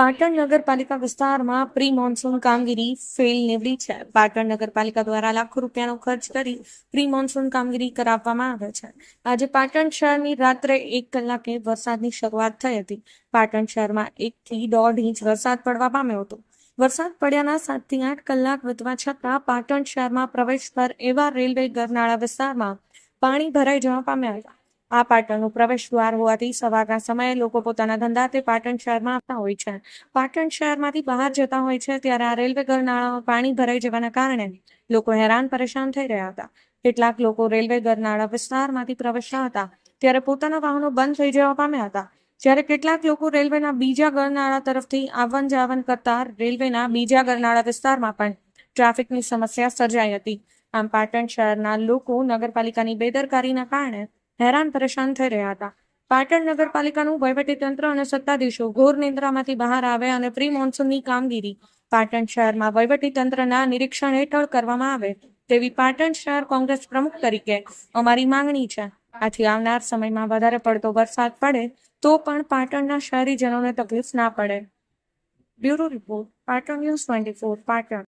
પાટણ નગરપાલિકા વિસ્તારમાં pre monsoon કામગીરી ફેલ નીવડી છે. પાટણ નગરપાલિકા દ્વારા લાખો રૂપિયાનો ખર્ચ કરી પ્રી મોન્સૂન કામગીરી કરાવવામાં આવે છે. આજે પાટણ શહેરની રાત્રે એક કલાકે વરસાદની શરૂઆત થઈ હતી. પાટણ શહેરમાં એકથી દોઢ ઇંચ વરસાદ પડવા પામ્યો હતો. વરસાદ પડ્યાના સાતથી આઠ કલાક વીતવા છતાં પાટણ શહેરમાં પ્રવેશ પર એવા રેલવે ગરનાળા વિસ્તારમાં પાણી ભરાઈ જવા પામ્યા હતા. આ પાટણનું પ્રવેશ દ્વાર હોવાથી સવારના સમયે લોકો પોતાના ધંધાથી પાટણ શહેરમાં આવતા હોય છે. પાટણ શહેરમાંથી બહાર જતા હોય છે ત્યારે આ રેલવે ગરનાળામાં પાણી ભરાઈ જવાના કારણે લોકો હેરાન પરેશાન થઈ રહ્યા હતા. કેટલાક લોકો રેલવે ગરનાળા વિસ્તારમાંથી પ્રવેશતા હતા ત્યારે પોતાના વાહનો બંધ થઈ જવા પામ્યા હતા. જ્યારે કેટલાક લોકો રેલવેના બીજા ગરનાળા તરફથી આવન જાવન કરતા રેલવેના બીજા ગરનાળા વિસ્તારમાં પણ ટ્રાફિકની સમસ્યા સર્જાઈ હતી. આમ પાટણ શહેરના લોકો નગરપાલિકાની બેદરકારીના કારણે હેરાન પરેશાન થઈ રહ્યા હતા. પાટણ નગરપાલિકાનું વહીવટીતંત્ર અને સત્તાધીશો ઘોર નિંદ્રામાંથી બહાર આવે અને પ્રી મોન્સૂનની કામગીરી પાટણ શહેરમાં વહીવટીતંત્રના નિરીક્ષણ હેઠળ કરવામાં આવે તેવી પાટણ શહેર કોંગ્રેસ પ્રમુખ તરીકે અમારી માંગણી છે. આથી આવનાર સમયમાં વધારે પડતો વરસાદ પડે તો પણ પાટણના શહેરીજનોને તકલીફ ના પડે. Bureau report Patan news twenty four Patan.